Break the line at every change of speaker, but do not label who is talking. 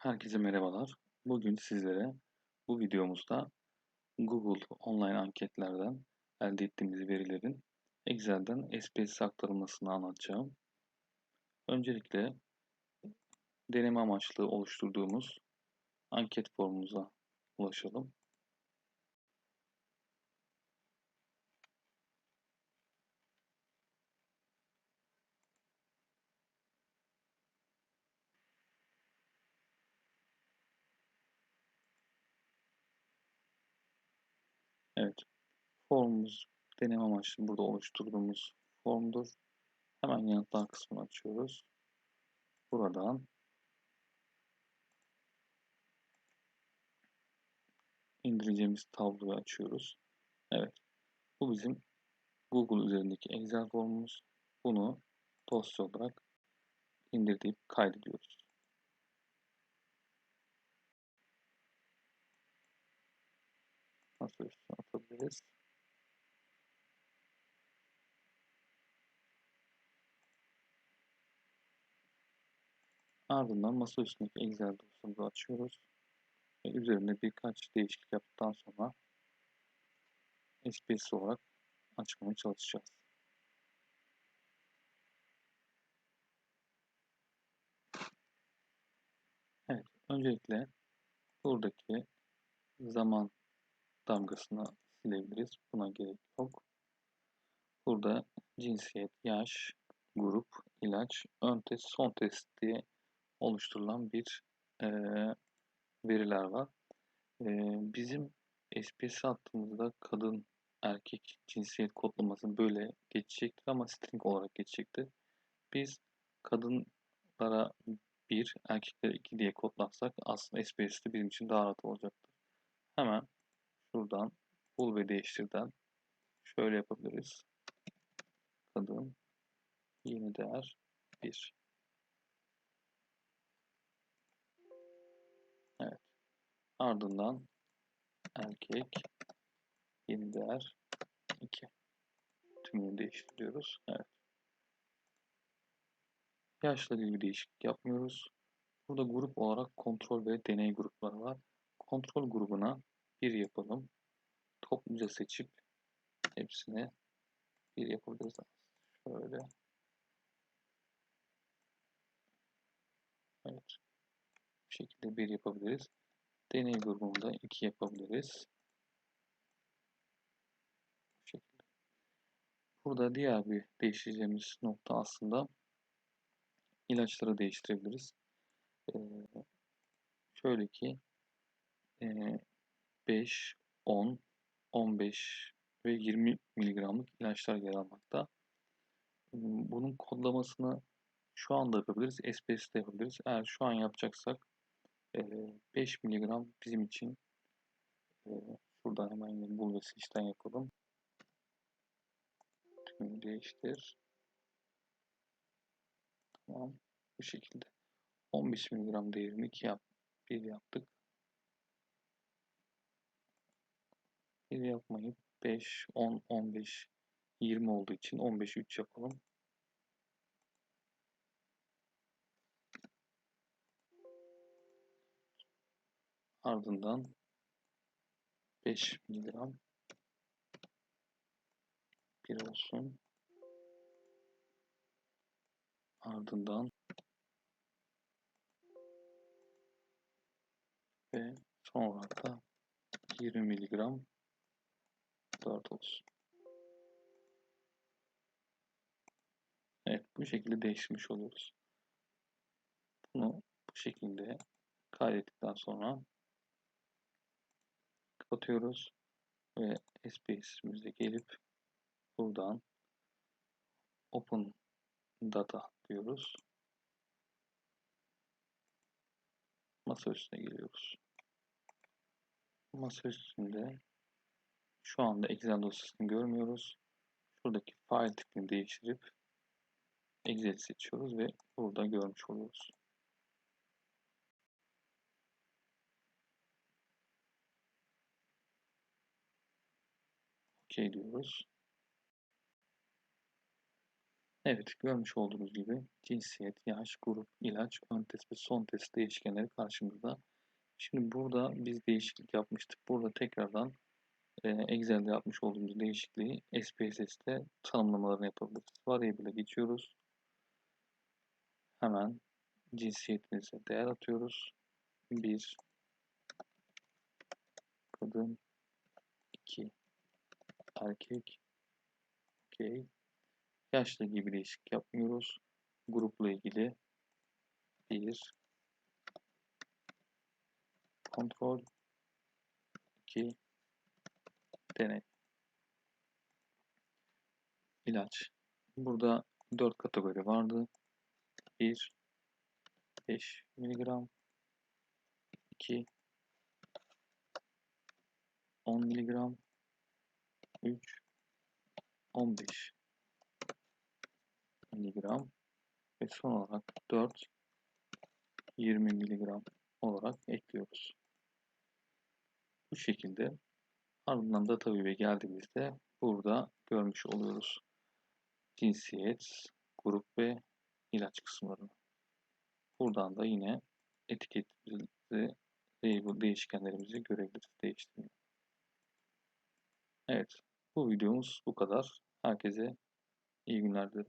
Herkese merhabalar. Bugün sizlere bu videomuzda Google online anketlerden elde ettiğimiz verilerin Excel'den SPSS aktarılmasını anlatacağım. Öncelikle deneme amaçlı oluşturduğumuz anket formumuza ulaşalım. Evet. Formumuz deneme amaçlı burada oluşturduğumuz formdur. Hemen yanıtlar kısmını açıyoruz. Buradan indireceğimiz tabloyu açıyoruz. Evet. Bu bizim Google üzerindeki Excel formumuz. Bunu dosya olarak indirdiğip kaydediyoruz. Nasıl üstüne atabiliriz? Ardından masa üstündeki Excel dosyamızı açıyoruz. Ve üzerine birkaç değişiklik yaptıktan sonra SPS olarak açmaya çalışacağız. Evet, öncelikle buradaki zaman damgasını silebiliriz. Buna gerek yok. Burada cinsiyet, yaş, grup, ilaç, ön test, son test diye oluşturulan bir e, veriler var. E, bizim SPS attığımızda kadın, erkek cinsiyet kodlamasını böyle geçecektir ama string olarak geçecektir. Biz kadınlara 1, erkeklere 2 diye kodlarsak aslında SPS'de bizim için daha rahat olacaktır. Hemen şuradan bul ve değiştirden şöyle yapabiliriz. Kadın yeni değer 1. Evet. Ardından erkek yeni değer 2. Tümünü değiştiriyoruz. Evet. Yaşla ilgili bir değişiklik yapmıyoruz. Burada grup olarak kontrol ve deney grupları var. Kontrol grubuna bir yapalım. Topluca seçip hepsine bir yapabiliriz. Şöyle. Evet. Bu şekilde bir yapabiliriz. Deney grubunda iki yapabiliriz. Bu şekilde. Burada diğer bir değiştireceğimiz nokta aslında ilaçları değiştirebiliriz. Ee, şöyle ki e, 5, 10, 15 ve 20 miligramlık ilaçlar yer almakta. Bunun kodlamasını şu anda yapabiliriz, SPS'de yapabiliriz. Eğer şu an yapacaksak 5 miligram bizim için şuradan hemen bul ve seçten yapalım. Tümünü değiştir. Tamam. Bu şekilde. 15 miligram değerini 2 yap, 1 yaptık. 1 yapmayıp 5, 10, 15, 20 olduğu için 15, 3 yapalım. Ardından 5 miligram bir olsun. Ardından ve son olarak da 20 miligram 4 olsun. Evet bu şekilde değiştirmiş oluyoruz. Bunu bu şekilde kaydettikten sonra kapatıyoruz ve SPS'imize gelip buradan Open Data diyoruz. Masa üstüne geliyoruz. Masa üstünde şu anda Excel dosyasını görmüyoruz. Şuradaki file tipini değiştirip Excel seçiyoruz ve burada görmüş oluyoruz. OK diyoruz. Evet, görmüş olduğunuz gibi cinsiyet, yaş, grup, ilaç, ön test ve son test değişkenleri karşımızda. Şimdi burada biz değişiklik yapmıştık. Burada tekrardan Excel'de yapmış olduğumuz değişikliği SPSS'te tanımlamalarını yapabiliriz. Variable'e geçiyoruz. Hemen cinsiyetinize değer atıyoruz. 1 kadın 2 erkek okey yaşla ilgili değişiklik yapmıyoruz. Grupla ilgili 1 kontrol 2 deney ilaç. Burada 4 kategori vardı. 1 5 mg 2 10 mg 3 15 mg ve son olarak 4 20 mg olarak ekliyoruz. Bu şekilde ardından da tabii geldiğimizde burada görmüş oluyoruz. Cinsiyet, grup ve ilaç kısımlarını. Buradan da yine etiketimizi, label değişkenlerimizi görebiliriz değiştirmeyi. Evet, bu videomuz bu kadar. Herkese iyi günler dilerim.